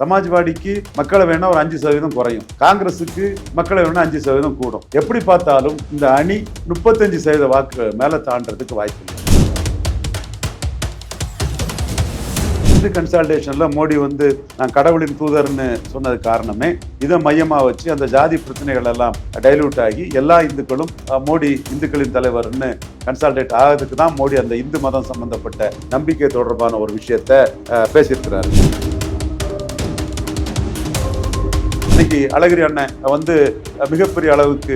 சமாஜ்வாடிக்கு மக்களை வேணா ஒரு அஞ்சு சதவீதம் குறையும். காங்கிரஸுக்கு மக்களை வேணா அஞ்சு சதவீதம் கூடும். எப்படி பார்த்தாலும் இந்த அணி முப்பத்தஞ்சு சதவீத வாக்கு மேல தாண்டதுக்கு வாய்ப்பு இந்து கன்சல்டேஷன்ல மோடி வந்து நான் கடவுளின் தூதர்னு சொன்னது காரணமே இதை மையமா வச்சு அந்த ஜாதி பிரச்சனைகள் எல்லாம் டைல்யூட் ஆகி எல்லா இந்துக்களும் மோடி இந்துக்களின் தலைவர்னு கன்சல்டேட் ஆகிறதுக்கு தான் மோடி அந்த இந்து மதம் சம்பந்தப்பட்ட நம்பிக்கை தொடர்பான ஒரு விஷயத்த அஹ், பேசியிருக்கிறாரு. இன்னைக்கு அழகிரி அண்ணன் வந்து மிகப்பெரிய அளவுக்கு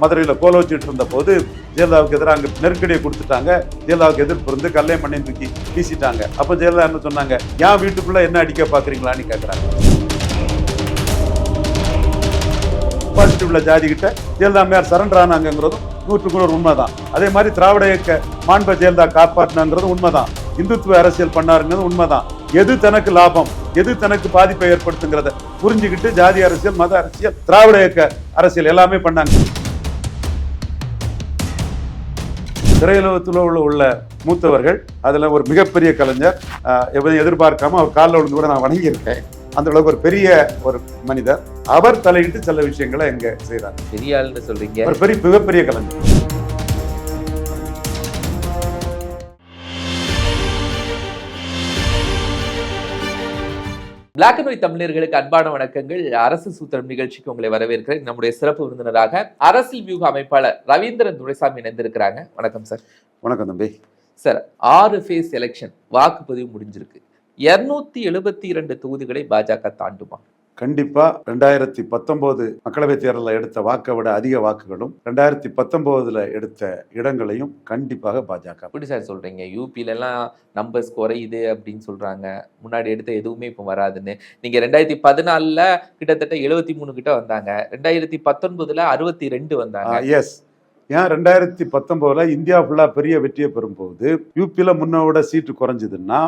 மதுரையில் மதுரையில கோல வச்சுட்டு இருந்த போது ஜெயலலிதாவுக்கு எதிராக அங்கே நெருக்கடியை கொடுத்துட்டாங்க. ஜெயலலிதாவுக்கு எதிர்ப்பு இருந்து கல்லையை மண்ணை தூக்கி வீசிட்டாங்க. அப்ப ஜெயலலிதா என்ன சொன்னாங்க? ஏன் வீட்டுக்குள்ள என்ன அடிக்க பார்க்குறீங்களான்னு கேட்குறாங்க பாசிட்டிவ் உள்ள ஜாதி கிட்ட ஜெயலலிதா அம்மையார் சரண்டர் ஆனாங்கிறதும் நூற்றுக்கு நூறு உண்மைதான். அதே மாதிரி திராவிட இயக்க மாண்ப ஜெயலலிதா காப்பாற்றினாங்கிறது உண்மைதான். இந்துத்துவ அரசியல் பண்ணாருங்கிறது உண்மைதான். எது தனக்கு லாபம்? எது தனக்கு பாதிப்பை ஏற்படுத்துங்கிறத புரிஞ்சுக்கிட்டு ஜாதி அரசியல் மத அரசியல் திராவிட இயக்க அரசியல் எல்லாமே பண்ணாங்க. திரையுலகத்தில் உள்ள உள்ள மூத்தவர்கள் அதுல ஒரு மிகப்பெரிய கலைஞர் எவரையும் எதிர்பார்க்காம அவர் காலில் விழுந்து கூட நான் வணங்கியிருக்கேன். அந்த அளவுக்கு ஒரு பெரிய ஒரு மனிதர். அவர் தலையிட்டு சில விஷயங்களை எங்க செய்றார். பெரிய ஆளுன்னு சொல்றீங்க. ஒரு பெரிய மிகப்பெரிய கலைஞர். பிளாக் அண்ட் ஒயிட் தமிழர்களுக்கு அன்பான வணக்கங்கள். அரசு சூத்திரம் நிகழ்ச்சிக்கு உங்களை வரவேற்கிறேன். நம்முடைய சிறப்பு விருந்தினராக அரசியல் வியூக அமைப்பாளர் ரவீந்திரன் துரைசாமி இணைந்திருக்கிறாங்க. வணக்கம் சார். வணக்கம் தம்பி. சார் ஆறு ஃபேஸ் எலெக்ஷன் வாக்குப்பதிவு முடிஞ்சிருக்கு. இருநூத்தி எழுபத்தி இரண்டு தொகுதிகளை பாஜக தாண்டுமா? கண்டிப்பா ரெண்டாயிரத்தி பத்தொன்பது மக்களவைத் தேர்தலில் எடுத்த வாக்கை விட அதிக வாக்குகளும் ரெண்டாயிரத்தி பத்தொன்பதுல எடுத்த இடங்களையும் கண்டிப்பாக பாஜக எப்படி சார் சொல்றீங்க? யூபில எல்லாம் நம்பர்ஸ் குறையுது அப்படின்னு சொல்றாங்க. முன்னாடி எடுத்த எதுவுமே இப்போ வராதுன்னு. நீங்க ரெண்டாயிரத்தி பதினாலுல கிட்டத்தட்ட எழுபத்தி மூணு கிட்ட வந்தாங்க. ரெண்டாயிரத்தி பத்தொன்பதுல அறுபத்தி ரெண்டு வந்தாங்க. எஸ் ஏன் ரெண்டாயிரத்தி பத்தொன்பதுல இந்தியா ஃபுல்லா பெரிய வெற்றியை பெறும்போது யூபியில் முன்னோட சீட்டு குறைஞ்சதுன்னா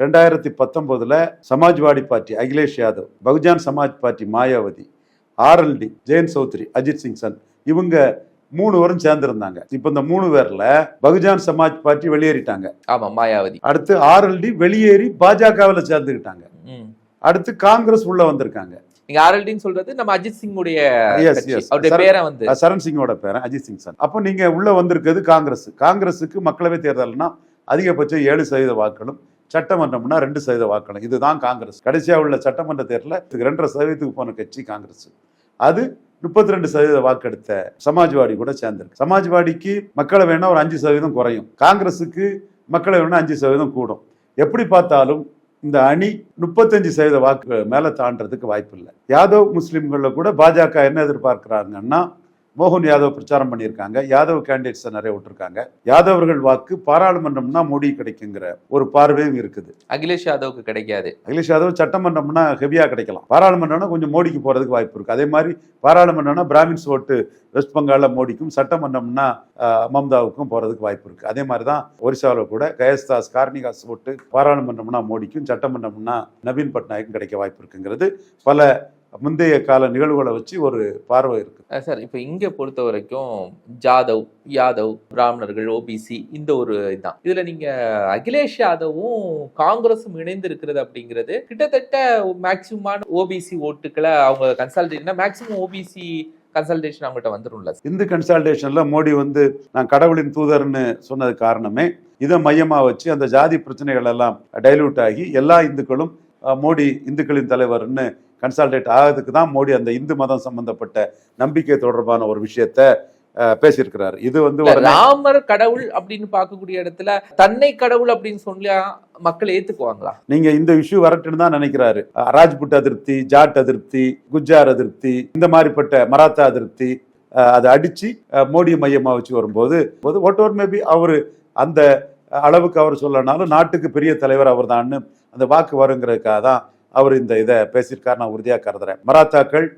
ரெண்டாயிரத்தி பத்தொன்பதுல Samajwadi party Akhilesh Yadav Bahujan Samaj party Mayawati RLD Jayant Chaudhary Ajit Singh son இவங்க மூணு பேரும் சேர்ந்திருந்தாங்க. இப்போ இந்த மூணு பேர்ல பகுஜான் சமாஜ் பார்ட்டி வெளியேறிட்டாங்க. ஆமா மாயாவதி. அடுத்து ஆர்எல்டி வெளியேறி பாஜகவில் சேர்ந்துக்கிட்டாங்க ம். அடுத்து காங்கிரஸ் உள்ள வந்திருக்காங்க. நீங்க ஆர்எல்டின்னு சொல்றது நம்ம அஜித் சிங் உடைய. அவருடைய. பேரை வந்து? சரண் சிங்கோட பேரன் அஜித் சிங் சன். அப்போ நீங்க உள்ள வந்திருக்கிறது காங்கிரஸ். காங்கிரஸுக்கு மக்களவை தேர்தல்னா அதிகபட்சம் ஏழு சதவீத வாக்களும் சட்டமன்றம்னா ரெண்டு சதவீத வாக்களும் இதுதான் காங்கிரஸ். கடைசியாக உள்ள சட்டமன்ற தேர்தலில் ரெண்டரை சதவீதத்துக்கு போன கட்சி காங்கிரஸ். அது முப்பத்தி ரெண்டு சதவீத வாக்கெடுத்த சமாஜ்வாடி கூட சேர்ந்திருக்கு. சமாஜ்வாடிக்கு மக்களை வேணா ஒரு அஞ்சு சதவீதம் குறையும். காங்கிரஸுக்கு மக்களை வேணா அஞ்சு சதவீதம் கூடும். எப்படி பார்த்தாலும் இந்த அணி முப்பத்தஞ்சு சதவீத வாக்கு மேலே தாண்டதுக்கு வாய்ப்பு இல்லை யாதவ் முஸ்லீம்களில் கூட பாஜக என்ன எதிர்பார்க்கிறாங்கன்னா மோகன் யாதவ் பிரச்சாரம் பண்ணியிருக்காங்க. யாதவ் கேண்டிடேட்ஸை நிறைய விட்டுருக்காங்க. யாதவர்கள் வாக்கு பாராளுமன்றம்னா மோடி கிடைக்குங்கிற ஒரு பார்வையும் இருக்குது. அகிலேஷ் யாதவுக்கு கிடைக்காது. அகிலேஷ் யாதவ் சட்டமன்றம்னா ஹெவியா கிடைக்கலாம். பாராளுமன்றம்னா கொஞ்சம் மோடிக்கு போறதுக்கு வாய்ப்பு இருக்கு. அதே மாதிரி பாராளுமன்றம்னா பிராமின்ஸ் ஓட்டு வெஸ்ட் பெங்கால்ல மோடிக்கும் சட்டமன்றம்னா மம்தாவுக்கும் போறதுக்கு வாய்ப்பு இருக்கு. அதே மாதிரி தான் ஒரிசாவில் கூட கயஸ்தாஸ் கார்னிகாஸ் ஓட்டு பாராளுமன்றம்னா மோடிக்கும் சட்டமன்றம்னா நவீன் பட்நாயக்கும் கிடைக்க வாய்ப்பு இருக்குங்கிறது பல முந்தைய கால நிகழ்வுகளை வச்சு ஒரு பார்வை இருக்கு. சார் இப்போ இங்க பொறுத்த வரைக்கும் ஜாதவ் யாதவ் பிராமணர்கள் ஓபிசி இந்த ஒரு இதுதான் இதுல நீங்க அகிலேஷ் யாதவும் காங்கிரஸும் இணைந்து இருக்கிறது அப்படிங்கிறது கிட்டத்தட்ட மேக்சிமமான ஓபிசி ஓட்டுக்களை அவங்க கன்சல்டேஷன் மேக்சிமம் ஓபிசி கன்சல்டேஷன் அவங்ககிட்ட வந்துரும்ல இந்து கன்சல்டேஷன்ல மோடி வந்து நான் கடவுளின் தூதர்னு சொன்னது காரணமே. இதை மையமா வச்சு அந்த ஜாதி பிரச்சனைகள் எல்லாம் டைலூட் ஆகி எல்லா இந்துக்களும் மோடி இந்துக்களின் தலைவர்னு கன்சல்டேட் ஆகிறதுக்கு தான் மோடி அந்த இந்து மதம் சம்பந்தப்பட்ட நம்பிக்கை தொடர்பான ஒரு விஷயத்த பேசியிருக்கிறார். இது வந்து ராமர் கடவுள் அப்படின்னு பார்க்கக்கூடிய இடத்துல தன்னை கடவுள் அப்படின்னு சொல்லி மக்கள் ஏத்துக்குவாங்களா? நீங்க இந்த இஷ்யூ வரட்டுன்னு தான் நினைக்கிறாரு. ராஜ்புட் அதிருப்தி ஜாட் அதிருப்தி குஜார் அதிருப்தி இந்த மாதிரிப்பட்ட மராத்தா அதிருப்தி அதை அடிச்சு மோடி மையமா வச்சு வரும்போது வாட் ஓவர் மேபி அவரு அந்த அளவுக்கு அவர் சொல்லனாலும் நாட்டுக்கு பெரிய தலைவர் அவர் அந்த வாக்கு வருங்கிறதுக்காக தான் அவர் இந்த இதை பேசியிருக்காரு நான் உறுதியாக கருதுறேன். மராத்தாக்கள்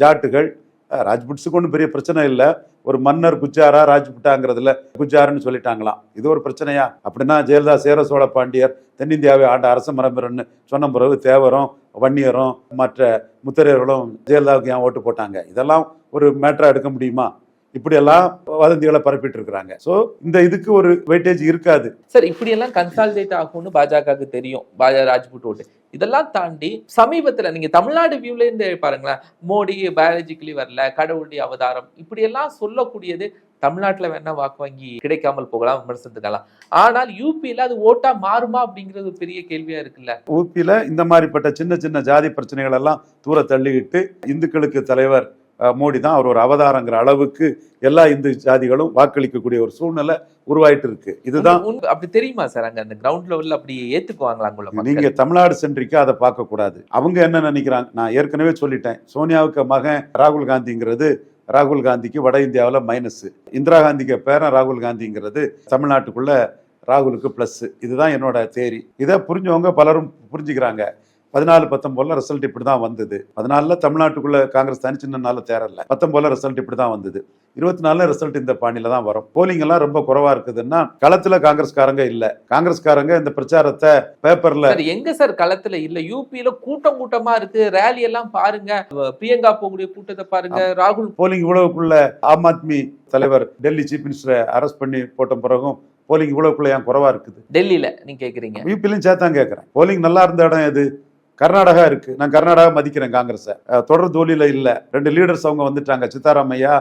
ஜாட்டுகள் ராஜ்புட்ஸுக்கு ஒன்றும் பெரிய பிரச்சனை இல்லை. ஒரு மன்னர் குஜாரா ராஜ்புட்டாங்கிறதுல குஜாருன்னு சொல்லிட்டாங்களாம். இது ஒரு பிரச்சனையா? அப்படின்னா ஜெயலலிதா சேர சோழ பாண்டியர் தென்னிந்தியாவை ஆண்ட அரச மரபிரன்னு சொன்ன பிறகு தேவரும் வன்னியரும் மற்ற முத்திரையர்களும் ஜெயலலிதாவுக்கு ஏன் ஓட்டு போட்டாங்க? இதெல்லாம் ஒரு மேட்டராக எடுக்க முடியுமா? இப்படியெல்லாம் வதந்திகளை பரப்பிட்டு இருக்கிறாங்க ஸோ இந்த இதுக்கு ஒரு வெயிட்டேஜ் இருக்காது. சார் இப்படியெல்லாம் கன்சாலிடேட் ஆகும்னு பாஜகவுக்கு தெரியும். பாஜக ராஜ்புட் ஓட்டு இதெல்லாம் தாண்டி சமீபத்துல நீங்க தமிழ்நாடு வியூல இருந்து பாருங்களேன். மோடி பயாலஜிக்கலி வரல கடவுளுடைய அவதாரம். இப்படி எல்லாம் சொல்லக்கூடியது தமிழ்நாட்டுல வேணா வாக்கு வங்கி கிடைக்காமல் போகலாம் விமர்சனத்துக்கலாம் ஆனால் யூபியில அது ஓட்டா மாறுமா அப்படிங்கிறது பெரிய கேள்வியா இருக்குல்ல? ஊப்பியில் இந்த மாதிரிப்பட்ட சின்ன சின்ன ஜாதி பிரச்சனைகள் எல்லாம் தூர தள்ளிக்கிட்டு இந்துக்களுக்கு தலைவர் மோடி தான் அவர் ஒரு அவதாரங்கிற அளவுக்கு எல்லா இந்து ஜாதிகளும் வாக்களிக்கக்கூடிய ஒரு சூழ்நிலை உருவாயிட்டு இருக்கு இதுதான் அப்படி தெரியுமா சார்? அங்க அந்த கிரவுண்ட் லெவல்ல அப்படி ஏத்துக்குவாங்களா? நீங்க தமிழ்நாடு சென்றிக்கா அதை பார்க்க கூடாது அவங்க என்ன நினைக்கிறாங்க? நான் ஏற்கனவே சொல்லிட்டேன். சோனியாவுக்கு மகன் ராகுல் காந்திங்கிறது ராகுல் காந்திக்கு வட இந்தியாவில் மைனஸ் இந்திரா காந்திக்கு பேரன் ராகுல் காந்திங்கிறது தமிழ்நாட்டுக்குள்ள ராகுலுக்கு ப்ளஸ் இதுதான் என்னோட தேரி இதை புரிஞ்சவங்க பலரும் புரிஞ்சுக்கிறாங்க. பதினாலு பத்தொன்பதுல ரிசல்ட் இப்படி தான் வந்தது. பதினாலுல தமிழ்நாட்டுக்குள்ள காங்கிரஸ் தனி சின்னனால தேரல பத்தொன்பதுல ரிசல்ட் இப்படி தான் வந்தது. இருபத்தி நாலுல ரிசல்ட் இந்த பாணியில தான் வரும். போலிங் எல்லாம் ரொம்ப குறைவா இருக்குதுன்னா களத்துல காங்கிரஸ்காரங்க இல்ல. காங்கிரஸ்காரங்க இந்த பிரச்சாரத்தை பேப்பர்ல எங்க சார் களத்துல இல்ல? யூபியில கூட்டம் கூட்டமா இருக்கு. ரேலி எல்லாம் பாருங்க. பிரியங்கா போகக்கூடிய கூட்டத்தை பாருங்க. ராகுல் போலிங் இவ்வளவுக்குள்ள ஆம் ஆத்மி தலைவர் டெல்லி சீஃப் மினிஸ்டரை அரெஸ்ட் பண்ணி போட்ட பிறகும் போலிங் இவ்வளவுக்குள்ள ஏன் குறைவா இருக்குது? டெல்லியில நீங்க கேக்குறீங்க. யூபிலையும் சேர்த்தான் கேட்கறேன் போலிங் நல்லா இருந்த இடம் எது? கர்நாடகா இருக்கு. நான் கர்நாடகா மதிக்கிறேன் காங்கிரஸை. தொடர் தோல்வியில இல்ல. ரெண்டு லீடர்ஸ் அவங்க வந்துட்டாங்க. சித்தாராமையா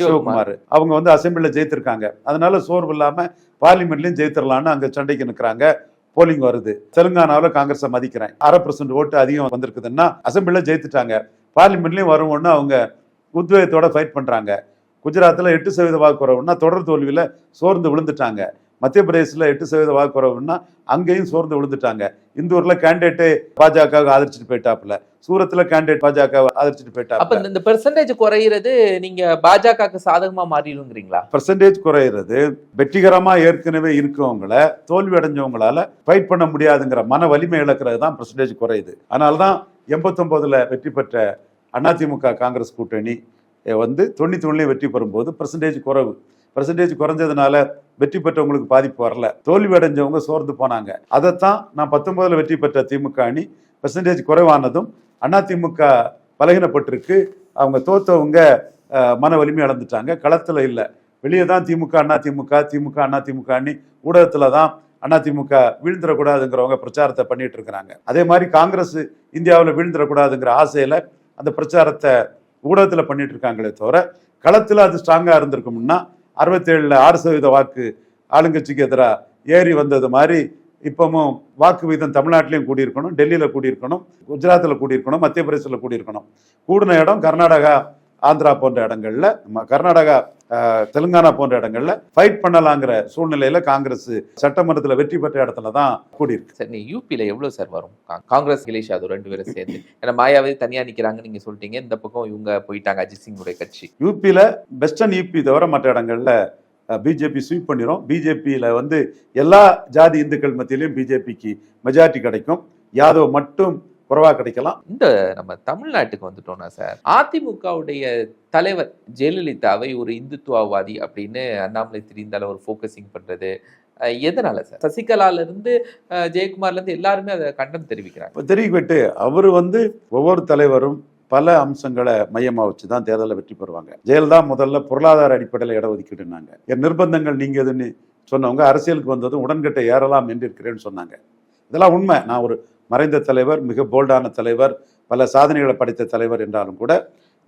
சிவகுமார். அவங்க வந்து அசெம்பிளில ஜெயித்திருக்காங்க. அதனால சோர்வு இல்லாம பார்லிமெண்ட்லயும் ஜெயித்திரலாம்னு அங்க சண்டைக்கு நிற்கிறாங்க போலிங் வருது. தெலுங்கானாவில் காங்கிரஸை மதிக்கிறேன். அரை பர்சன்ட் ஓட்டு அதிகம் வந்திருக்குதுன்னா அசெம்பிளில ஜெயித்துட்டாங்க. பார்லிமெண்ட்லயும் வருவோன்னு அவங்க உத்வேகத்தோட ஃபைட் பண்றாங்க. குஜராத்தில் எட்டு சதவீத வாக்குறவுன்னா தொடர் தோல்வியில சோர்ந்து விழுந்துட்டாங்க. மத்திய பிரதேசத்தில் எட்டு சதவீத வாக்குறவுன்னா அங்கேயும் சோர்ந்து விழுந்துட்டாங்க. இந்தூர்ல கேண்டிடேட்டே பாஜக ஆதரிச்சுட்டு போயிட்டாப்புல. சூரத்துல கேண்டிடேட் பாஜக ஆதரிச்சுட்டு அப்ப போயிட்டாப்புல இந்த- பெர்சன்டேஜ் குறையிறது நீங்க பாஜகவுக்கு சாதகமா மாறிடுங்கிறீங்களா பர்சன்டேஜ் குறையிறது. வெற்றிகரமா ஏற்கனவே இருக்கவங்கள தோல்வி அடைஞ்சவங்களால ஃபைட் பண்ண முடியாதுங்கிற மன வலிமை இழக்கிறது தான் பர்சன்டேஜ் குறையுது. அதனால தான் எண்பத்தொன்பதுல வெற்றி பெற்ற அதிமுக காங்கிரஸ் கூட்டணி வந்து தொண்ணூத்தி ஒண்ணுலயும் வெற்றி பெறும்போது பர்சன்டேஜ் குறைவு. பர்சன்டேஜ் குறைஞ்சதுனால வெற்றி பெற்றவங்களுக்கு பாதிப்பு வரல. தோல்வி அடைஞ்சவங்க சோர்ந்து போனாங்க. அதைத்தான் நான் பத்தொன்பதுல வெற்றி பெற்ற திமுக அணி பர்சன்டேஜ் குறைவானதும் அதிமுக பலகீனப்பட்டிருக்கு. அவங்க தோத்தவங்க மன வலிமை இழந்துட்டாங்க. களத்துல இல்லை. வெளியே தான் திமுக அண்ணா திமுக திமுக அண்ணா திமுக அணி ஊடகத்துல தான் அண்ணா திமுக வீழ்ந்துடக்கூடாதுங்கிறவங்க பிரச்சாரத்தை பண்ணிட்டு இருக்கிறாங்க. அதே மாதிரி காங்கிரஸ் இந்தியாவில் வீழ்ந்துடக்கூடாதுங்கிற ஆசையில அந்த பிரச்சாரத்தை ஊடகத்தில் பண்ணிட்டு இருக்காங்களே தவிர களத்தில் அது ஸ்ட்ராங்காக இருந்திருக்கும்னா அறுபத்தேழில் ஆறு சதவீத வாக்கு ஆளுங்கட்சிக்கு எதிராக ஏறி வந்தது மாதிரி இப்பவும் வாக்கு வீதம் தமிழ்நாட்டிலையும் கூடியிருக்கணும் டெல்லியில் கூடியிருக்கணும் குஜராத்தில் கூடியிருக்கணும் மத்திய பிரதேசத்தில் கூடியிருக்கணும். கூடின இடம் கர்நாடகா ஆந்திரா போன்ற இடங்கள்ல கர்நாடகா தெலுங்கானா போன்ற இடங்கள்ல ஃபைட் பண்ணலாங்கிற சூழ்நிலையில காங்கிரஸ் சட்டமன்றத்தில் வெற்றி பெற்ற இடத்துல தான் கூடியிருக்கு. சார் நீ யூபியில எவ்வளவு சார் வரும்? காங்கிரஸ் அகிலேஷ் யாதவ் ரெண்டு பேரும் சேர்ந்து. ஏன்னா மாயாவதி தனியா நிக்கிறாங்க நீங்க சொல்லிட்டீங்க. இந்த பக்கம் இவங்க போயிட்டாங்க அஜித் சிங்குடைய கட்சி. யூபியில் வெஸ்டர்ன் யூபி தவிர மற்ற இடங்கள்ல பிஜேபி ஸ்வீப் பண்ணிரும். பிஜேபியில் வந்து எல்லா ஜாதி இந்துக்கள் மத்தியிலையும் பிஜேபிக்கு மெஜாரிட்டி கிடைக்கும். யாதவ் மட்டும் குறைவா கிடைக்கலாம். இந்த நம்ம தமிழ்நாட்டுக்கு வந்துட்டோம்னா சார் அதிமுகவுடைய தலைவர் ஜெயலலிதாவை ஒரு இந்துத்துவவாதி அப்படின்னு அண்ணாமலை திரிந்தால ஒரு ஃபோக்கஸிங் பண்றது அஹ் எதனால சார்? சசிகலால இருந்து அஹ் ஜெயக்குமார்ல இருந்து எல்லாருமே அதை கண்டம் தெரிவிக்கிறாங்க. இப்போ தெரிவிக்கிட்டு அவர் வந்து ஒவ்வொரு தலைவரும் பல அம்சங்களை மையமாக வச்சு தான் தேர்தலில் வெற்றி பெறுவாங்க. ஜெயலலிதா முதல்ல பொருளாதார அடிப்படையில் இடஒதுக்கீடுனாங்க என் நிர்பந்தங்கள் நீங்கியதுன்னு சொன்னவங்க அரசியலுக்கு வந்ததும் உடன்கட்டை ஏறலாம் என்று இருக்கிறேன்னு சொன்னாங்க. இதெல்லாம் உண்மை. நான் ஒரு மறைந்த தலைவர் மிக போல்டான தலைவர் பல சாதனைகளை படைத்த தலைவர் என்றாலும் கூட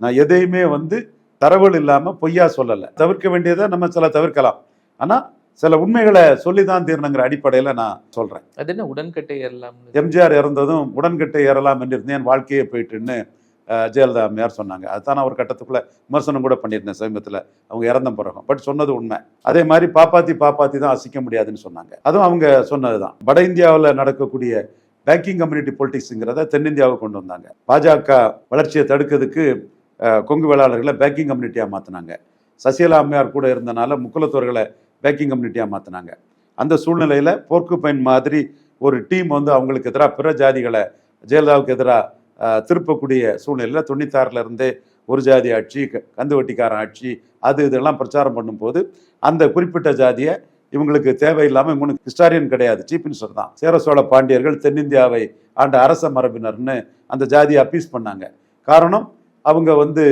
நான் எதையுமே வந்து தரவுகள் இல்லாமல் பொய்யா சொல்லலை. தவிர்க்க வேண்டியதை நம்ம சில தவிர்க்கலாம். ஆனால் சில உண்மைகளை சொல்லி தான் தீரணுங்கிற அடிப்படையில் நான் சொல்கிறேன் அது என்ன உடன்கட்டை ஏறலாம்னு எம்ஜிஆர் இறந்ததும் உடன்கட்டை ஏறலாம் என்று இருந்தேன் வாழ்க்கையே போயிட்டுன்னு ஜெயலலிதா அம்மையார் சொன்னாங்க. அதுதான் ஒரு கட்டத்துக்குள்ள விமர்சனம் கூட பண்ணியிருந்தேன் சமீபத்தில். அவங்க இறந்த பிறகும். பட் சொன்னது உண்மை. அதே மாதிரி பாப்பாத்தி பாப்பாத்தி தான் அசிக்க முடியாதுன்னு சொன்னாங்க. அதுவும் அவங்க சொன்னது தான் வட இந்தியாவில் நடக்கக்கூடிய பேங்கிங் கம்யூனிட்டி பொலிட்டிக்ஸுங்கிறத தென்னிந்தியாவுக்கு கொண்டு வந்தாங்க. பாஜக வளர்ச்சியை தடுக்கிறதுக்கு கொங்கு வேளாளர்களை பேங்கிங் கம்யூனிட்டியாக மாற்றினாங்க சசிகலா அம்மையார் கூட இருந்தனால முக்குலத்தோர்களை பேங்கிங் கம்யூனிட்டியாக மாற்றினாங்க அந்த சூழ்நிலையில் போர்க்கு பயன் மாதிரி ஒரு டீம் வந்து அவங்களுக்கு எதிராக பிற ஜாதிகளை ஜெயலலிதாவுக்கு எதிராக திருப்பக்கூடிய சூழ்நிலையில் தொண்ணூத்தாறுல இருந்தே ஒரு ஜாதி ஆட்சி க- கந்து வட்டிக்காரன் ஆட்சி அது இதெல்லாம் பிரச்சாரம் பண்ணும்போது அந்த குறிப்பிட்ட ஜாதியை இவங்களுக்கு தேவையில்லாமல் இவங்களுக்கு ஹிஸ்டாரியன் கிடையாது சீஃப் மினிஸ்டர் தான். சேர சோழ பாண்டியர்கள் தென்னிந்தியாவை ஆண்ட அரச மரபினர்னு அந்த ஜாதியை அப்பீஸ் பண்ணாங்க. காரணம் அவங்க வந்து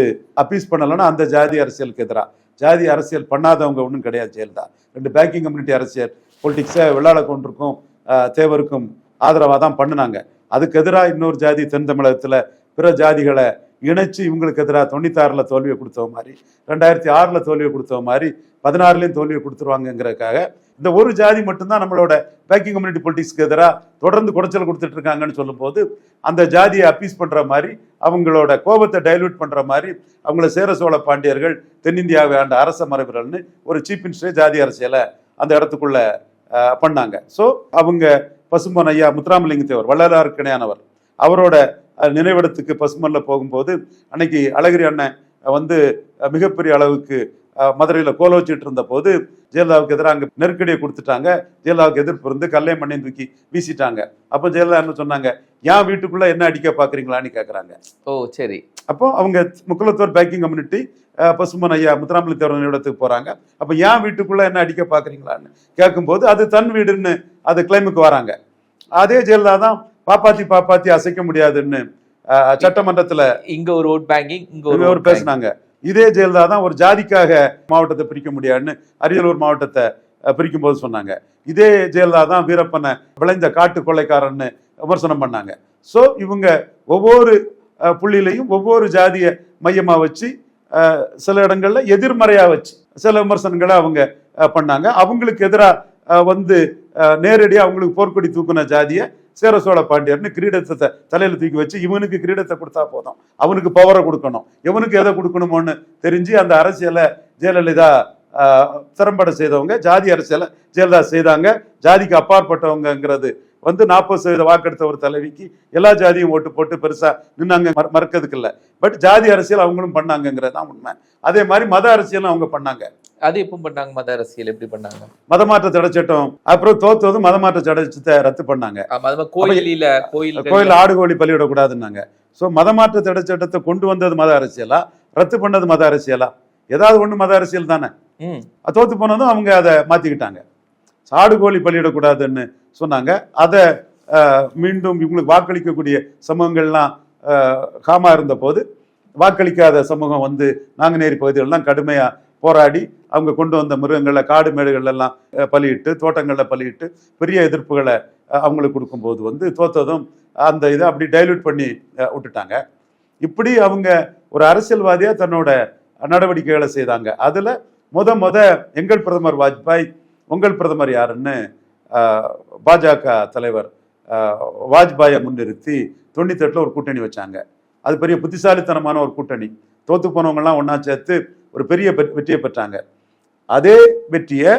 அப்பீஸ் பண்ணலைன்னா அந்த ஜாதி அரசியலுக்கு எதிராக ஜாதி அரசியல் பண்ணாதவங்க ஒன்றும் கிடையாது ஜெயலலிதா. ரெண்டு பேங்கிங் கம்யூனிட்டி அரசியல் பொலிட்டிக்ஸை வெள்ளாள கொண்டிருக்கும் தேவருக்கும் ஆதரவாக தான் பண்ணினாங்க. அதுக்கு எதிராக இன்னொரு ஜாதி தென் தமிழகத்தில் பிற ஜாதிகளை இணைச்சு இவங்களுக்கு எதிராக தொண்ணூத்தாறில் தோல்வியை கொடுத்த மாதிரி ரெண்டாயிரத்தி ஆறில் தோல்வியை கொடுத்த மாதிரி பதினாறுலேயும் தோல்வியை கொடுத்துருவாங்கங்கிறதுக்காக இந்த ஒரு ஜாதி மட்டும்தான் நம்மளோட பேக்கிங் கம்யூனிட்டி பொலிட்டிக்ஸ்க்கு எதிராக தொடர்ந்து குடைச்சல் கொடுத்துட்டு இருக்காங்கன்னு சொல்லும்போது அந்த ஜாதியை அப்பீஸ் பண்ணுற மாதிரி அவங்களோட கோபத்தை டைல்யூட் பண்ணுற மாதிரி அவங்கள சேர சோழ பாண்டியர்கள் தென்னிந்தியாவை ஆண்ட அரச மரபினர்னு ஒரு சீஃப் மினிஸ்டரே ஜாதி அரசியலை அந்த இடத்துக்குள்ள பண்ணாங்க. ஸோ அவங்க பசும்பொன் ஐயா முத்துராமலிங்க தேவர் வள்ளலாருக்கிணையானவர் அவரோட நினைவிடத்துக்கு பசுமனில் போகும்போது அன்னைக்கு அழகிரி அண்ணன் வந்து மிகப்பெரிய அளவுக்கு மதுரையில கோல வச்சுட்டு இருந்த போது ஜெயலலிதாவுக்கு எதிராக அங்க நெருக்கடியை கொடுத்துட்டாங்க. ஜெயலலிதாவுக்கு எதிர்ப்பு இருந்து கல்லை மண்ணையும் தூக்கி வீசிட்டாங்க. அப்போ ஜெயலலிதா என்ன சொன்னாங்க? ஏன் வீட்டுக்குள்ள என்ன அடிக்க பாக்குறீங்களான்னு கேக்குறாங்க. ஓ சரி. அப்போ அவங்க முக்குலத்தோர் பேக்கிங் கம்யூனிட்டி பசுமன் ஐயா முத்துராமலிங்க தேவர் நினைவிடத்துக்கு போறாங்க. அப்போ ஏன் வீட்டுக்குள்ள என்ன அடிக்க பாக்குறீங்களான்னு கேட்கும்போது அது தன் வீடுன்னு அது கிளைமுக்கு வராங்க. அதே ஜெயலலிதா தான் பாப்பாத்தி பாப்பாத்தி அசைக்க முடியாதுன்னு சட்டமன்றத்துல இங்க ஒரு ஓட் பேங்கிங் இங்க ஒரு. பேசினாங்க. இதே ஜெயலலிதா தான் ஒரு ஜாதிக்காக மாவட்டத்தை பிரிக்க முடியாதுன்னு அரியலூர் மாவட்டத்தை பிரிக்கும் போது சொன்னாங்க. இதே ஜெயலலிதா தான் வீரப்பனை விளைந்த காட்டு கொள்ளைக்காரன்னு விமர்சனம் பண்ணாங்க. ஸோ இவங்க ஒவ்வொரு புள்ளிலையும் புள்ளியிலையும் ஒவ்வொரு ஜாதியை மையமாக வச்சு சில இடங்களில் எதிர்மறையாக வச்சு சில விமர்சனங்களை அவங்க பண்ணாங்க. அவங்களுக்கு எதிராக வந்து நேரடியாக அவங்களுக்கு போர்க்கொடி தூக்குன ஜாதியை சேர சோழ பாண்டியர்னு கிரீடத்தை தலையில் தலையில தூக்கி வச்சு இவனுக்கு கிரீடத்தை கொடுத்தா போதும். அவனுக்கு பவரை கொடுக்கணும். இவனுக்கு எதை கொடுக்கணுமோன்னு தெரிஞ்சு அந்த அரசியலை ஜெயலலிதா திறம்பட செய்தவங்க ஜாதி அரசியலை ஜெயலலிதா செய்தாங்க. ஜாதிக்கு அப்பாற்பட்டவங்கிறது வந்து நாற்பது சதவீத வாக்கெடுத்த ஒரு தலைவிக்கு எல்லா ஜாதியும் ஓட்டு போட்டு பெருசா நின்னாங்க. மற- மறக்கிறதுக்கு இல்லை. பட் ஜாதி அரசியல் அவங்களும் பண்ணாங்கங்கிறது தான் உண்மை. அதே மாதிரி மத அரசியலும் அவங்க பண்ணாங்க. அது எப்போ பண்ணாங்க? மத அரசியல் எப்படி பண்ணாங்க? மதமாற்ற தடை சட்டம். அப்புறம் தோத்தது மதமாற்ற தடை சட்டத்தை ரத்து பண்ணாங்க. கோயிலில கோயில் கோயில் ஆடு கோழி பலியிடக்கூடாதுன்னாங்க ஸோ மதமாற்ற தடை சட்டத்தை கொண்டு வந்தது மத அரசியலா? ரத்து பண்ணது மத அரசியலா? ஏதாவது ஒண்ணு மத அரசியல் தானே? தோத்து போனதும் அவங்க அதை மாத்திக்கிட்டாங்க. ஆடு கோழி பலியிடக்கூடாதுன்னு சொன்னாங்க. அதை மீண்டும் இவங்களுக்கு வாக்களிக்கக்கூடிய சமூகங்கள்லாம் காமா இருந்த போது வாக்களிக்காத சமூகம் வந்து நாங்குநேரி பகுதிகளெல்லாம் கடுமையா போராடி அவங்க கொண்டு வந்த மிருகங்களை காடு மேடுகள் எல்லாம் பலியிட்டு தோட்டங்களில் பலியிட்டு பெரிய எதிர்ப்புகளை அவங்களுக்கு கொடுக்கும்போது வந்து தோத்ததும் அந்த இதை அப்படி டைல்யூட் பண்ணி விட்டுட்டாங்க. இப்படி அவங்க ஒரு அரசியல்வாதியாக தன்னோட நடவடிக்கைகளை செய்தாங்க. அதில் முத முத எங்கள் பிரதமர் வாஜ்பாய் உங்கள் பிரதமர் யாருன்னு பாஜக தலைவர் வாஜ்பாயை முன்னிறுத்தி தொண்ணூத்தெட்டில் ஒரு கூட்டணி வச்சாங்க. அது பெரிய புத்திசாலித்தனமான ஒரு கூட்டணி. தோத்து போனவங்கலாம் ஒன்றா சேர்த்து ஒரு பெரிய வெற்றியை பெற்றாங்க. அதே வெற்றியை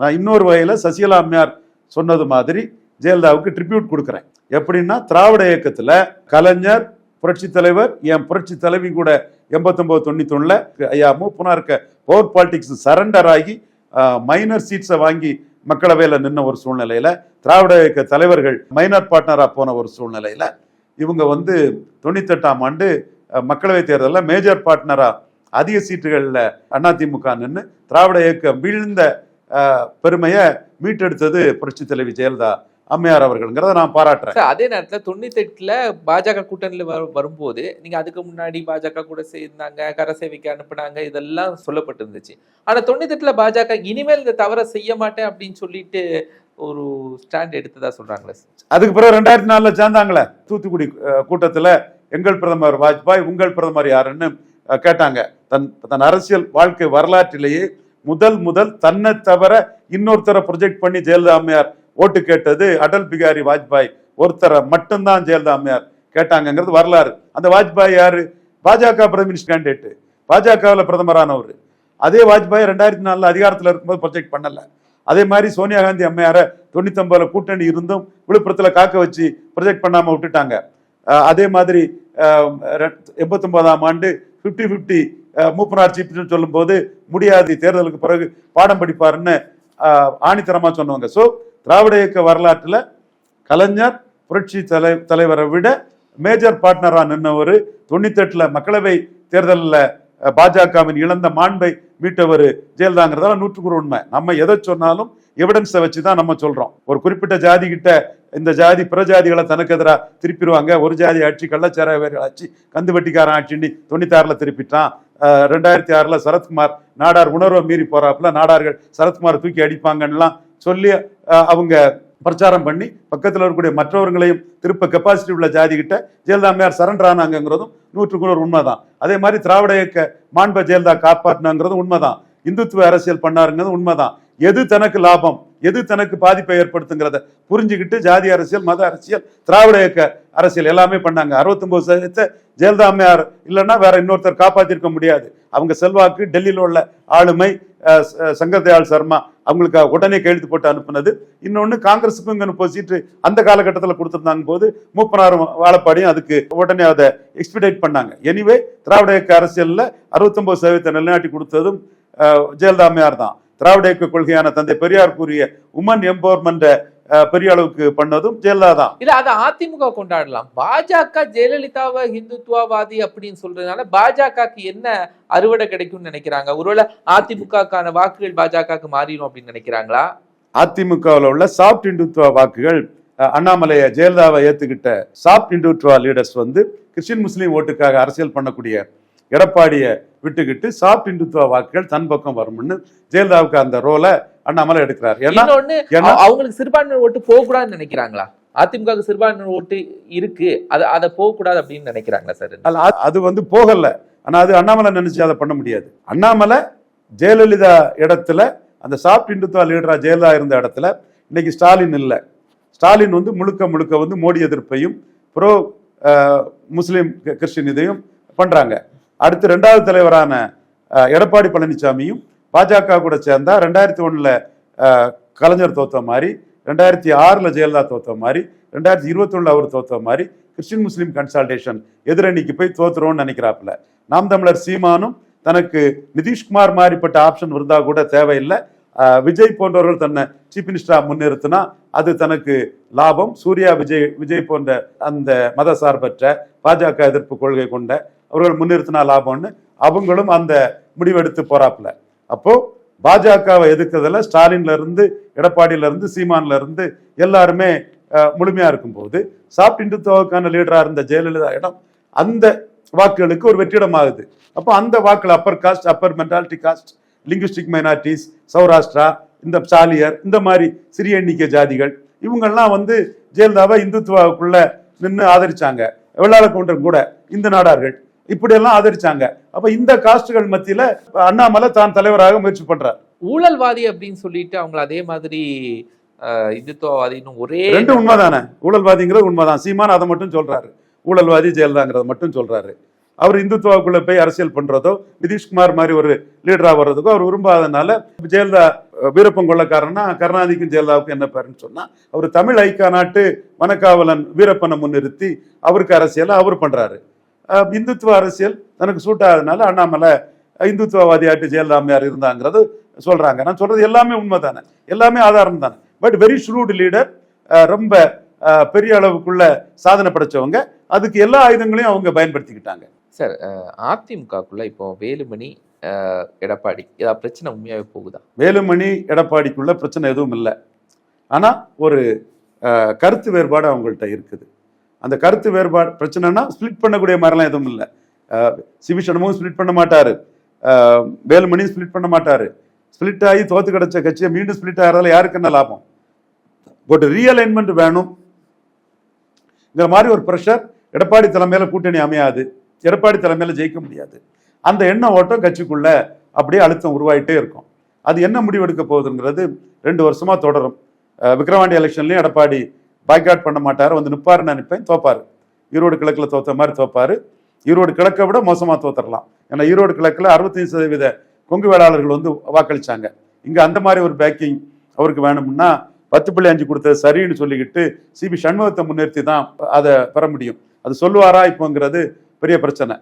நான் இன்னொரு வகையில் சசிகலா அம்மையார் சொன்னது மாதிரி ஜெயலலிதாவுக்கு ட்ரிபியூட் கொடுக்குறேன். எப்படின்னா திராவிட இயக்கத்தில் கலைஞர் புரட்சி தலைவர் என் புரட்சி தலைவி கூட எண்பத்தொம்போது தொண்ணூத்தொன்னில் ஐயா மூப்பனா இருக்க பவர் பாலிடிக்ஸ் சரண்டர் ஆகி மைனர் சீட்ஸை வாங்கி மக்களவையில் நின்ன ஒரு சூழ்நிலையில் திராவிட இயக்க தலைவர்கள் மைனர் பார்ட்னராக போன ஒரு சூழ்நிலையில் இவங்க வந்து தொண்ணூத்தெட்டாம் ஆண்டு மக்களவை தேர்தலில் மேஜர் பார்ட்னராக அதிக சீட்டுகளில் அதிமுக நின்று திராவிட இயக்கம் வீழ்ந்த பெருமையை மீட்டெடுத்தது புரட்சி தலைவி ஜெயலலிதா அம்மையார் அவர்கள்ங்கிறத நான் பாராட்டுறேன். அதே நேரத்துல தொண்ணூத்தெட்டுல பாஜக கூட்டணியில வரு- வரும்போது நீங்க அதுக்கு முன்னாடி பாஜக கூட சேர்ந்தாங்க கரசேவைக்கு அனுப்புனாங்க இதெல்லாம் சொல்லப்பட்டிருந்துச்சு. ஆனா தொண்ணூத்தெட்டுல பாஜக இனிமேல் இந்த தவறை செய்ய மாட்டேன் அப்படின்னு சொல்லிட்டு ஒரு ஸ்டாண்ட் எடுத்ததா சொல்றாங்களே சார்? அதுக்கு பிறகு ரெண்டாயிரத்தி நாலுல சேர்ந்தாங்களே. தூத்துக்குடி கூட்டத்துல எங்கள் பிரதமர் வாஜ்பாய் உங்கள் பிரதமர் யாருன்னு கேட்டாங்க. தன் தன் அரசியல் வாழ்க்கை வரலாற்றிலேயே முதல் முதல் தன்னை தவிர இன்னொருத்தரை ப்ரொஜெக்ட் பண்ணி ஜெயலலிதா அம்மையார் ஓட்டு கேட்டது அடல் பிகாரி வாஜ்பாய். ஒருத்தரை மட்டும்தான் ஜெயலலிதா அம்மையார் கேட்டாங்கங்கிறது வரலாறு. அந்த வாஜ்பாய் யாரு? பாஜக பிரதம மினிஸ்டர் கேண்டிடேட் பாஜகவில் பிரதமரானவர். அதே வாஜ்பாய் ரெண்டாயிரத்தி நாலில் அதிகாரத்தில் இருக்கும்போது ப்ரொஜெக்ட் பண்ணல. அதே மாதிரி சோனியா காந்தி அம்மையாரை தொண்ணூத்தொன்பதுல கூட்டணி இருந்தும் விழுப்புரத்தில் காக்க வச்சு ப்ரொஜெக்ட் பண்ணாமல் விட்டுட்டாங்க. அதே மாதிரி எண்பத்தொன்பதாம் ஆண்டு ஃபிஃப்டி ஃபிஃப்டி மூப்பனார் சீப்புன்னு சொல்லும்போது முடியாது தேர்தலுக்கு பிறகு பாடம் படிப்பாருன்னு ஆணித்தரமாக சொன்னவங்க. ஸோ திராவிட இயக்க வரலாற்றில் கலைஞர் புரட்சி தலை தலைவரை விட மேஜர் பார்ட்னராக நின்றவர் தொண்ணூத்தெட்டில் மக்களவை தேர்தலில் பாஜகவின் இழந்த மாண்பை மீட்டவர் ஜெயலலிதாங்கிறதால நூற்றுக்கு உண்மை. நம்ம எதை சொன்னாலும் எவிடன்ஸை வச்சு தான் நம்ம சொல்கிறோம் ஒரு குறிப்பிட்ட ஜாதி கிட்ட இந்த ஜாதி பிற ஜாதிகளை தனக்கு எதிராக திருப்பிடுவாங்க. ஒரு ஜாதி ஆட்சி கள்ளச்சாராய ஆட்சி கந்து வெட்டிக்காரன் ஆட்சின்னு தொண்ணூத்தாறில் திருப்பிட்டான். ரெண்டாயிரத்தி ஆறில் சரத்குமார் நாடார் உணர்வை மீறி போகிறாப்புல நாடார்கள் சரத்குமார் தூக்கி அடிப்பாங்கன்னுலாம் சொல்லி அவங்க பிரச்சாரம் பண்ணி பக்கத்தில் இருக்கக்கூடிய மற்றவர்களையும் திருப்ப கெப்பாசிட்டி உள்ள ஜாதி கிட்ட ஜெயலலிதா சரண்டர் ஆனாங்கிறதும் நூற்றுக்கு நூறு உண்மைதான். அதே மாதிரி திராவிட இயக்க மாண்ப ஜெயலலிதா காப்பாற்றினாங்கிறதும் உண்மைதான். இந்துத்துவ அரசியல் பண்ணாருங்கிறது உண்மைதான். எது தனக்கு லாபம்? எது தனக்கு பாதிப்பை ஏற்படுத்துங்கிறத புரிஞ்சுக்கிட்டு ஜாதி அரசியல் மத அரசியல் திராவிட இயக்க அரசியல் எல்லாமே பண்ணாங்க. அறுபத்தொம்பது சதவீதத்தை ஜெயலலிதா அம்மையார் இல்லைன்னா வேற இன்னொருத்தர் காப்பாத்திருக்க முடியாது. அவங்க செல்வாக்கு டெல்லியில் உள்ள ஆளுமை சங்கர்தயாள் சர்மா அவங்களுக்கு உடனே கையெழுத்து போட்டு அனுப்புனது. இன்னொன்று காங்கிரஸுக்கும் இங்கே முப்பது சீட்டு அந்த காலகட்டத்தில் கொடுத்துருந்தாங்க போது மூப்பனாரும் வாழப்பாடியும் அதுக்கு உடனே அதை எக்ஸ்பிடேட் பண்ணாங்க. எனிவே திராவிட இயக்க அரசியலில் அறுபத்தொம்பது சதவீதத்தை நிலைநாட்டி கொடுத்ததும் ஜெயலலிதா அம்மையார் தான். திராவிட இயக்க கொள்கையான தந்தை பெரியார் கூறிய உமன் எம்பவர்மெண்ட் பெரிய அளவுக்கு பண்ணதும் ஜெயலலிதா தான் இல்ல அதை அதிமுக கொண்டாடலாம். பாஜக ஜெயலலிதாவை ஹிந்துத்துவவாதி அப்படின்னு சொல்றதுனால பாஜகக்கு என்ன அறுவடை கிடைக்கும்னு நினைக்கிறாங்க? ஒருவேளை அதிமுகக்கான வாக்குகள் பாஜகக்கு மாறிடும் அப்படின்னு நினைக்கிறாங்களா? அதிமுகவில் உள்ள சாஃப்ட் இந்துத்துவ வாக்குகள் அண்ணாமலையை ஜெயலலிதாவை ஏத்துக்கிட்ட சாஃப்ட் இந்துத்துவ லீடர்ஸ் வந்து கிறிஸ்டின் முஸ்லீம் ஓட்டுக்காக அரசியல் பண்ணக்கூடிய எடப்பாடியை விட்டுக்கிட்டு சாஃப்ட் இந்துத்துவ வாக்குகள் தன் பக்கம் வரும்னு ஜெயலலிதாவுக்கு அந்த ரோலை அண்ணாமலை எடுக்கிறார். ஏன்னா அவங்களுக்கு சிறுபான்மை ஓட்டு போக கூடாதுன்னு நினைக்கிறாங்களா? அதிமுக சிறுபான்மை ஓட்டு இருக்கு அதை அதை போக கூடாது அப்படின்னு நினைக்கிறாங்களா சார்? அது- வந்து போகல. ஆனா அது அண்ணாமலை நினைச்சு அதை பண்ண முடியாது. அண்ணாமலை ஜெயலலிதா இடத்துல அந்த சாஃப்ட் இந்துத்துவ லீடரா ஜெயலலிதா இருந்த இடத்துல இன்னைக்கு ஸ்டாலின் இல்லை. ஸ்டாலின் வந்து முழுக்க முழுக்க வந்து மோடி எதிர்ப்பையும் ப்ரோ முஸ்லீம் கிறிஸ்டின் இதையும் பண்றாங்க. அடுத்து ரெண்டாவது தலைவரான எடப்பாடி பழனிசாமியும் பாஜக கூட சேர்ந்தா ரெண்டாயிரத்தி ஒன்றில் கலைஞர் தோத்த மாதிரி ரெண்டாயிரத்தி ஆறில் ஜெயலலிதா தோத்த மாதிரி ரெண்டாயிரத்தி இருபத்தொன்னுல அவர் தோத்த மாதிரி கிறிஸ்டின் முஸ்லீம் கன்சல்டேஷன் எதிரணிக்கு போய் தோத்துறோம்னு நினைக்கிறாப்புல. நாம் தமிழர் சீமானும் தனக்கு நிதிஷ்குமார் மாதிரிப்பட்ட ஆப்ஷன் இருந்தால் கூட தேவையில்லை. விஜய் போன்றவர்கள் தன்னை சீஃப் மினிஸ்டராக முன்னிறுத்தினா அது தனக்கு லாபம். சூர்யா விஜய் விஜய் போன்ற அந்த மத சார்பற்ற பாஜக எதிர்ப்பு கொள்கை கொண்ட அவர்கள் முன்னிறுத்தினா லாபம்னு அவங்களும் அந்த முடிவெடுத்து போறாப்புல. அப்போ பாஜகவை எதிர்க்கிறதுல ஸ்டாலின்ல இருந்து எடப்பாடியில இருந்து சீமான்ல இருந்து எல்லாருமே முழுமையா இருக்கும்போது சாப்ட் இந்துத்துவாவுக்கான லீடரா இருந்த ஜெயலலிதா இடம் அந்த வாக்குகளுக்கு ஒரு வெற்றிடம் ஆகுது அப்போ அந்த வாக்குகள் upper caste upper mentality caste linguistic minorities Saurashtra இந்த சாலியர் இந்த மாதிரி சிறிய எண்ணிக்கை ஜாதிகள் இவங்கெல்லாம் வந்து ஜெயலலிதாவை இந்துத்துவாவுக்குள்ள நின்று ஆதரிச்சாங்க. வெள்ளாள கவுண்டர் கூட இந்து நாடார்கள் இப்படியெல்லாம் ஆதரிச்சாங்க. அப்ப இந்த காஸ்டுகள் மத்தியில அண்ணாமலை தான் தலைவராக முயற்சி பண்றார். ஊழல்வாதி அப்படின்னு சொல்லிட்டு அவங்கள அதே மாதிரி இந்துத்துவவாதின்னு ஒரே ரெண்டு உண்மைதானே? ஊழல்வாதிங்கிறது உண்மைதான். சீமான் அதை மட்டும் சொல்றாரு. ஊழல்வாதி ஜெயலலிதாங்கிறத மட்டும் சொல்றாரு. அவர் இந்துத்துவாவுக்குள்ள போய் அரசியல் பண்றதோ நிதிஷ்குமார் மாதிரி ஒரு லீடரா வர்றதுக்கோ அவர் விரும்பாதனால ஜெயலலிதா வீரப்பன் கொள்ளக்காரன்னா கருணாநிதிக்கும் ஜெயலலிதாவுக்கும் என்ன பேருன்னு சொன்னா அவர் தமிழ் ஐக்கா நாட்டு வனக்காவலன் வீரப்பனை முன்னிறுத்தி அவருக்கு அரசியலை அவர் பண்றாரு. இந்துத்துவ அரசியல் தனக்கு சூட் ஆகாதனால அண்ணாமலை அஹ், இந்துத்துவவாதியாட்டு ஜெயலலிதா அம்மையார் இருந்தாங்கிறது சொல்றாங்க. நான் சொல்றது எல்லாமே உண்மைதானே? எல்லாமே ஆதாரம் தானே பட் வெரி ஷ்ரூட் லீடர் ரொம்ப பெரிய அளவுக்குள்ள சாதனை படைச்சவங்க. அதுக்கு எல்லா ஆயுதங்களையும் அவங்க பயன்படுத்திக்கிட்டாங்க. சார் அதிமுகக்குள்ள இப்போ வேலுமணி எடப்பாடி ஏதாவது பிரச்சனை உண்மையாவே போகுதா? வேலுமணி எடப்பாடிக்குள்ள பிரச்சனை எதுவும் இல்லை. ஆனா ஒரு கருத்து வேறுபாடு அவங்கள்ட்ட இருக்குது. அந்த கருத்து வேறுபாடு பிரச்சனைனா ஸ்ப்ளிட் பண்ணக்கூடிய மாதிரிலாம் எதுவும் இல்லை. சிவி சண்முகம் ஸ்ப்ளிட் பண்ண மாட்டார். வேலுமணியும் ஸ்ப்ளிட் பண்ண மாட்டார். ஸ்ப்ளிட் ஆகி தோத்து கிடைச்ச கட்சியை மீண்டும் ஸ்ப்ளிட் ஆகிறதால யாருக்கு என்ன லாபம்? ஒரு ரீஅலைன்மெண்ட் வேணும். மாதிரி ஒரு ப்ரெஷர் எடப்பாடி தலைமையில் கூட்டணி அமையாது. எடப்பாடி தலைமையில் ஜெயிக்க முடியாது. அந்த எண்ண ஓட்டம் கட்சிக்குள்ள அப்படியே அழுத்தம் உருவாயிட்டே இருக்கும். அது என்ன முடிவெடுக்க போகுதுங்கிறது ரெண்டு வருஷமாக தொடரும். விக்ரவாண்டி எலெக்ஷன்லேயும் எடப்பாடி பாய்காட் பண்ண மாட்டார் வந்து நிப்பாருன்னு நினைப்பேன் தோப்பாரு. ஈரோடு கிழக்கில் தோத்த மாதிரி தோப்பாரு. ஈரோடு கிழக்கை விட மோசமாக தோத்துடலாம் ஏன்னா ஈரோடு கிழக்கில் அறுபத்தஞ்சு சதவீத கொங்கு வேளாளர்கள் வந்து வாக்களிச்சாங்க. இங்கே அந்த மாதிரி ஒரு பேக்கிங் அவருக்கு வேணும்னா பத்து புள்ளி அஞ்சு கொடுத்தது சரின்னு சொல்லிக்கிட்டு சிபி சண்முகத்தை முன்னிறுத்தி தான் அதை பெற முடியும். அது சொல்லுவாரா இப்போங்கிறது பெரிய பிரச்சனை.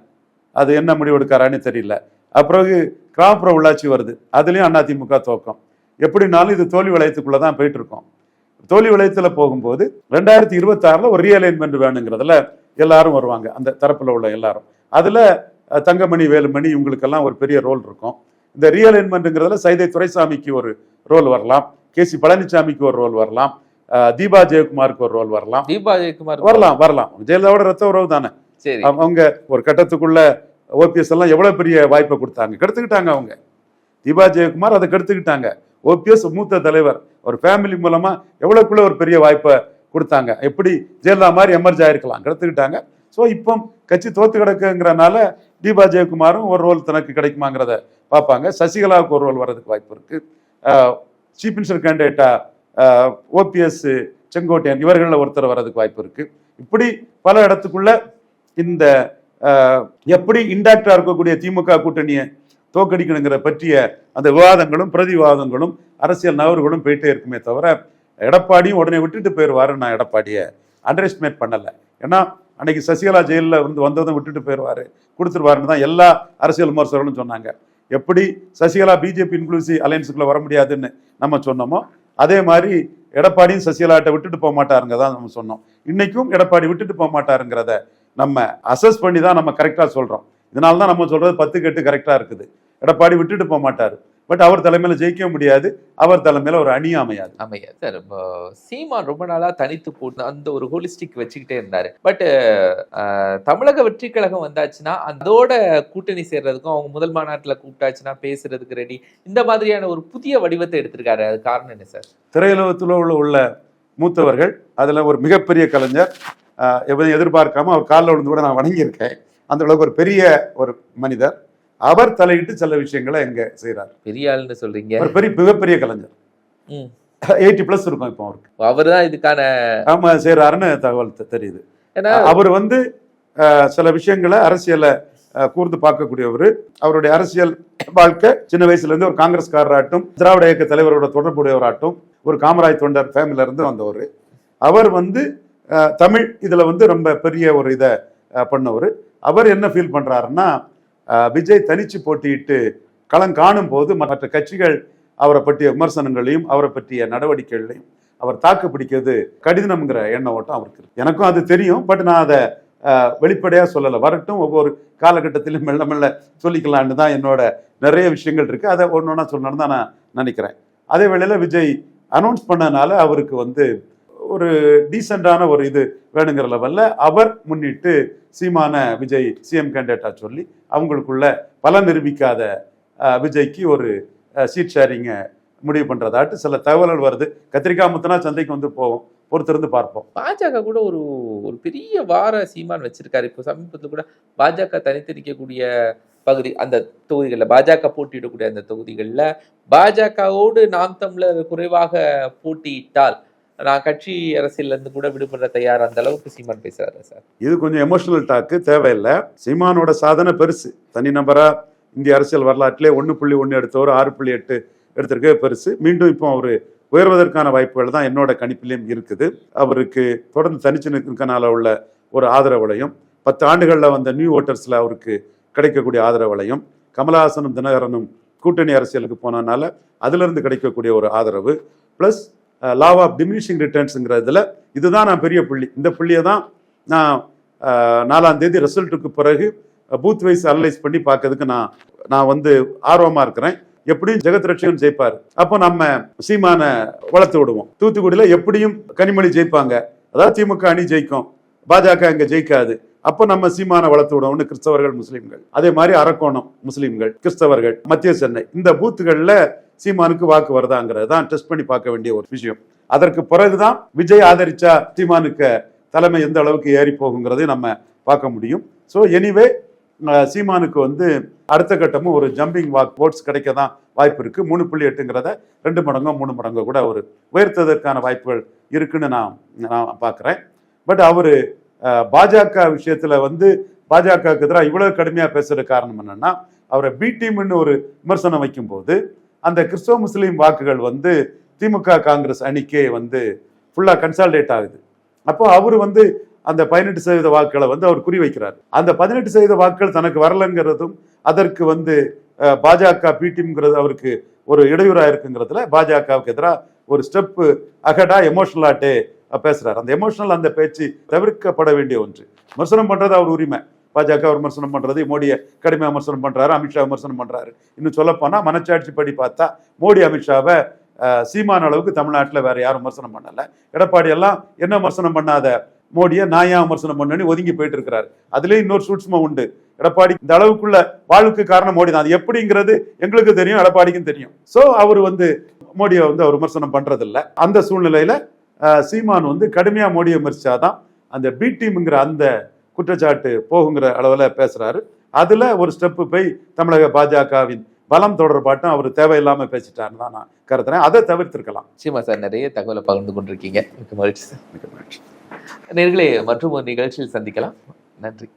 அது என்ன முடிவு எடுக்காரான்னு தெரியல. அப்பிறகு கிராமப்புற உள்ளாட்சி வருது. அதுலேயும் அதிமுக தோக்கம். எப்படினாலும் இது தோல்வி வளையத்துக்குள்ளே தான் போயிட்டு இருக்கோம். தோல்வி வளையத்துல போகும்போது ரெண்டாயிரத்தி இருபத்தி ஆறுல ஒரு ரீஅலைன்மெண்ட் வேணுங்கிறதுல எல்லாரும் வருவாங்க. அந்த தரப்புல உள்ள எல்லாரும். அதுல தங்கமணி வேலுமணி இவங்களுக்கெல்லாம் ஒரு பெரிய ரோல் இருக்கும். இந்த ரீஅலைன்மெண்ட்ங்கிறதுல சைதை துரைசாமிக்கு ஒரு ரோல் வரலாம். கே சி பழனிசாமிக்கு ஒரு ரோல் வரலாம். தீபா ஜெயக்குமாருக்கு ஒரு ரோல் வரலாம். தீபா ஜெயக்குமார். வரலாம் வரலாம். ஜெயலலிதாவோட ரத்த உறவு தானே? அவங்க ஒரு கட்டத்துக்குள்ள ஓபிஎஸ் எல்லாம் எவ்வளவு பெரிய வாய்ப்பை கொடுத்தாங்க. கெடுத்துக்கிட்டாங்க அவங்க. தீபா ஜெயக்குமார் அதை கெடுத்துக்கிட்டாங்க. ஓபிஎஸ் மூத்த தலைவர் ஒரு ஃபேமிலி மூலமா எவ்வளவுக்குள்ள ஒரு பெரிய வாய்ப்பை கொடுத்தாங்க எப்படி ஜெயலலிதா மாதிரி எமர்ஜ் ஆயிருக்கலாம் கெடுத்துக்கிட்டாங்க. ஸோ இப்போ கட்சி தோத்து கிடக்குங்கிறனால தீபா ஜெயக்குமாரும் ஒரு ரோல் தனக்கு கிடைக்குமாங்கிறத பார்ப்பாங்க. சசிகலாவுக்கு ஒரு ரோல் வர்றதுக்கு வாய்ப்பு இருக்கு. சீஃப் மினிஸ்டர் கேண்டிடேட்டா ஓபிஎஸ் செங்கோட்டையன் இவர்களில் ஒருத்தர் வர்றதுக்கு வாய்ப்பு இருக்கு. இப்படி பல இடத்துக்குள்ள இந்த எப்படி இன்டாக்டா இருக்கக்கூடிய திமுக கூட்டணியை தோக்கடிக்கணுங்கிற பற்றிய அந்த விவாதங்களும் பிரதிவாதங்களும் அரசியல் நகர்களும் போயிட்டே இருக்குமே தவிர எடப்பாடியும் உடனே விட்டுட்டு போயிடுவாரு நான் எடப்பாடியை அண்டர்எஸ்டிமேட் பண்ணலை. ஏன்னா அன்னைக்கு சசிகலா ஜெயிலில் வந்து வந்ததும் விட்டுட்டு போயிடுவாரு கொடுத்துருவாருன்னு தான் எல்லா அரசியல் விமர்சகர்களும் சொன்னாங்க. எப்படி சசிகலா பிஜேபி இன்க்ளூசிவ் அலையன்ஸுக்குள்ள வர முடியாதுன்னு நம்ம சொன்னோமோ அதே மாதிரி எடப்பாடியும் சசிகலாட்ட விட்டுட்டு போக மாட்டாருங்க தான் நம்ம சொன்னோம். இன்னைக்கும் எடப்பாடி விட்டுட்டு போக மாட்டாருங்கிறத நம்ம அசஸ் பண்ணி தான் நம்ம கரெக்டாக சொல்கிறோம் இதனால தான் நம்ம சொல்கிறது பத்து கெட்டு கரெக்டாக இருக்குது. எடப்பாடி விட்டுட்டு போக மாட்டாரு. பட் அவர் தலைமையில ஜெயிக்க முடியாது. அவர் தலைமையில ஒரு அணி அமையாது. அமையா சார் சீமான் ரொம்ப நாளா தனித்து போட்டு அந்த ஒரு ஹோலிஸ்டிக் வச்சுக்கிட்டே இருந்தாரு. பட் தமிழக வெற்றி கழகம் வந்தாச்சுன்னா அதோட கூட்டணி சேர்றதுக்கும் அவங்க முதல் மாநாட்டுல கூப்பிட்டாச்சுன்னா பேசுறதுக்கு ரெடி இந்த மாதிரியான ஒரு புதிய வடிவத்தை எடுத்திருக்காரு. அது காரணம் என்ன சார்? திரையுலகத்தில் உள்ள உள்ள மூத்தவர்கள் அதுல ஒரு மிகப்பெரிய கலைஞர் எவரையும் எதிர்பார்க்காம அவர் காலில் விழுந்து கூட நான் வணங்கியிருக்கேன். அந்த அளவுக்கு ஒரு பெரிய ஒரு மனிதர். அவர் தலையிட்டு சில விஷயங்களை எங்க செய்றார். பெரிய ஆளுன்னு சொல்றீங்க. ஒரு பெரிய மிகப்பெரிய கலைஞர். எயிட்டி பிளஸ் இருக்கும் இப்போ அவருக்கு. அவர் தான் இதுக்கான ஆமா செய்றாருன்னு தகவல் தெரியுது. அவர் வந்து சில விஷயங்களை அரசியலை கூர்ந்து பார்க்கக்கூடியவர். அவருடைய அரசியல் வாழ்க்கை சின்ன வயசுல இருந்து ஒரு காங்கிரஸ்காரராட்டும் திராவிட இயக்க தலைவரோட தொடர்புடையவராட்டும் ஒரு காமராஜ் தொண்டர் ஃபேமிலில இருந்து வந்தவர். அவர் வந்து தமிழ் இதுல வந்து ரொம்ப பெரிய ஒரு இதை பண்ணவர். அவர் என்ன ஃபீல் பண்றாருன்னா விஜய் தனிச்சு போட்டியிட்டு களம் காணும் போது மற்ற கட்சிகள் அவரை பற்றிய விமர்சனங்களையும் அவரை பற்றிய நடவடிக்கைகளையும் அவர் தாக்கு பிடிக்கிறது கடினம்ங்கிற எண்ண ஓட்டம் அவருக்கு இருக்கு. எனக்கும் அது தெரியும். பட் நான் அதை வெளிப்படையாக சொல்லலை. வரட்டும் ஒவ்வொரு காலகட்டத்திலும் மெல்ல மெல்ல சொல்லிக்கலான்னு தான் என்னோட நிறைய விஷயங்கள் இருக்குது அதை ஒன்று ஒன்றா சொல்லணும்னு தான் நான் நினைக்கிறேன். அதே வேளையில் விஜய் அனௌன்ஸ் பண்ணனால அவருக்கு வந்து ஒரு டீசெண்டான ஒரு இது வேணுங்கிற லெவலில் அவர் முன்னிட்டு சீமான விஜய் சிஎம் கேண்டிடேட்டாக சொல்லி அவங்களுக்குள்ள பலன் நிரூபிக்காத விஜய்க்கு ஒரு சீட் ஷேரிங்கை முடிவு பண்ணுறதாட்டு சில தகவல்கள் வருது. கத்திரிக்காய் முத்தனா சந்தைக்கு வந்து போவோம். பொறுத்திருந்து பார்ப்போம். பாஜக கூட ஒரு ஒரு பெரிய வார சீமான் வச்சிருக்காரு. இப்போ சமீபத்தில் கூட பாஜக தனித்து நிற்கக்கூடிய பகுதி அந்த தொகுதிகளில் பாஜக போட்டியிடக்கூடிய அந்த தொகுதிகளில் பாஜகவோடு நாம் தமிழர் குறைவாக போட்டியிட்டால் நான் கட்சி அரசியலேருந்து கூட விடுபடுற தயார்? அந்த அளவுக்கு சீமான் பேசுறாரு சார். இது கொஞ்சம் எமோஷனல் டாக்கு தேவையில்லை. சீமானோட சாதனை பெருசு. தனிநபரா இந்திய அரசியல் வரலாற்றிலே ஒன்று புள்ளி ஒன்று எடுத்தவர் ஆறு புள்ளி எட்டு எடுத்திருக்கே பெருசு. மீண்டும் இப்போ அவர் உயர்வதற்கான வாய்ப்புகள் தான் என்னோட கணிப்பிலையும் இருக்குது. அவருக்கு தொடர்ந்து தனிச்சு நிற்கிறதுனால உள்ள ஒரு ஆதரவுலையும் பத்து ஆண்டுகளில் வந்த நியூ ஓட்டர்ஸில் அவருக்கு கிடைக்கக்கூடிய ஆதரவுலையும் கமலஹாசனும் தினகரனும் கூட்டணி அரசியலுக்கு போனதுனால அதிலிருந்து கிடைக்கக்கூடிய ஒரு ஆதரவு. ப்ளஸ் லாவ் ஆஃப் டிமினிஷிங் ரிட்டர்ன்ஸுங்கிறதுல இதுதான் நான் பெரிய புள்ளி. இந்த புள்ளியை தான் நான் நாலாம் தேதி ரிசல்ட்டுக்கு பிறகு பூத் வைஸ் அனலைஸ் பண்ணி பார்க்கறதுக்கு நான் நான் வந்து ஆர்வமாக இருக்கிறேன். எப்படியும் ஜெகத் ரட்சகன் ஜெயிப்பார்? அப்போ நம்ம சீமான வளர்த்து விடுவோம். தூத்துக்குடியில் எப்படியும் கனிமொழி ஜெயிப்பாங்க. அதாவது திமுக அணி ஜெயிக்கும். பாஜக இங்கே ஜெயிக்காது. அப்போ நம்ம சீமான வளர்த்து விடுவோம்னு கிறிஸ்தவர்கள் முஸ்லீம்கள். அதே மாதிரி அரக்கோணம் முஸ்லீம்கள் கிறிஸ்தவர்கள் மத்திய சென்னை. இந்த பூத்துகளில் சீமானுக்கு வாக்கு வருதாங்கிறது தான் டெஸ்ட் பண்ணி பார்க்க வேண்டிய ஒரு விஷயம். அதற்கு பிறகுதான் விஜய் ஆதரிச்சா சீமானுக்கு தலைமை எந்த அளவுக்கு ஏறி போகுங்கிறதையும் நம்ம பார்க்க முடியும். ஸோ எனிவே சீமானுக்கு வந்து அடுத்த கட்டமும் ஒரு ஜம்பிங் வாக் ஓட்ஸ் கிடைக்க தான் வாய்ப்பு இருக்கு. மூணு புள்ளி எட்டுங்கிறத ரெண்டு மடங்கோ மூணு மடங்கோ கூட அவர் உயர்த்ததற்கான வாய்ப்புகள் இருக்குன்னு நான் நான் பார்க்குறேன். பட் அவர் பாஜக விஷயத்தில் வந்து பாஜகவுக்கு எதிராக இவ்வளோ கடுமையாக பேசுகிற காரணம் என்னென்னா அவரை பி டீம்னு ஒரு விமர்சனம் வைக்கும்போது அந்த கிறிஸ்தவ முஸ்லீம் வாக்குகள் வந்து திமுக காங்கிரஸ் அணிக்கே வந்து ஃபுல்லாக கன்சால்டேட் ஆகுது. அப்போ அவர் வந்து அந்த பதினெட்டு சதவீத வாக்குகளை வந்து அவர் குறி வைக்கிறார். அந்த பதினெட்டு சதவீத வாக்குகள் தனக்கு வரலங்கிறதும் அதற்கு வந்து பாஜக பிடிம்ங்கிறது அவருக்கு ஒரு இடையூறாக இருக்குங்கிறதுல பாஜகவுக்கு எதிராக ஒரு ஸ்டெப்பு அகடா எமோஷனலாட்டே பேசுறாரு. அந்த எமோஷனல் அந்த பேச்சு தவிர்க்கப்பட வேண்டிய ஒன்று. விமர்சனம் பண்றது அவர் உரிமை. பாஜக விமர்சனம் பண்றது மோடியை கடுமையாக விமர்சனம் பண்றாரு அமித்ஷா விமர்சனம் பண்றாரு. இன்னும் சொல்லப்போனால் மனச்சாட்சி படி பார்த்தா மோடி அமித்ஷாவை சீமான அளவுக்கு தமிழ்நாட்டில் வேற யாரும் விமர்சனம் பண்ணல. எடப்பாடி எல்லாம் என்ன விமர்சனம் பண்ணாத? மோடியை நான் ஏன் விமர்சனம் பண்ணேன்னு ஒதுங்கி போயிட்டு இருக்கிறாரு. அதுலேயும் இன்னொரு சூட்சுமம் உண்டு. எடப்பாடி இந்த அளவுக்குள்ள வாழ்வுக்கு காரணம் மோடி தான் அது எப்படிங்கிறது எங்களுக்கு தெரியும் எடப்பாடிக்கும் தெரியும். ஸோ அவர் வந்து மோடியை வந்து அவர் விமர்சனம் பண்றதில்ல. அந்த சூழ்நிலையில சீமான் வந்து கடுமையாக மோடியை விமர்சிச்சாதான் அந்த பி டீம்ங்கிற அந்த குற்றச்சாட்டு போகுங்கிற அளவுல பேசுறாரு. அதுல ஒரு ஸ்டெப்பு போய் தமிழக பாஜகவின் பலம் தொடர்பாட்டும் அவர் தேவையில்லாம பேசிட்டாருன்னு தான் நான் கருதுறேன். அதை தவிர்த்திருக்கலாம். நிச்சயமா சார் நிறைய தகவலை பகிர்ந்து கொண்டிருக்கீங்க. மிக்க மகிழ்ச்சி சார். மிக மகிழ்ச்சி. நேர்களே மற்றும் ஒரு நிகழ்ச்சியில் சந்திக்கலாம். நன்றி.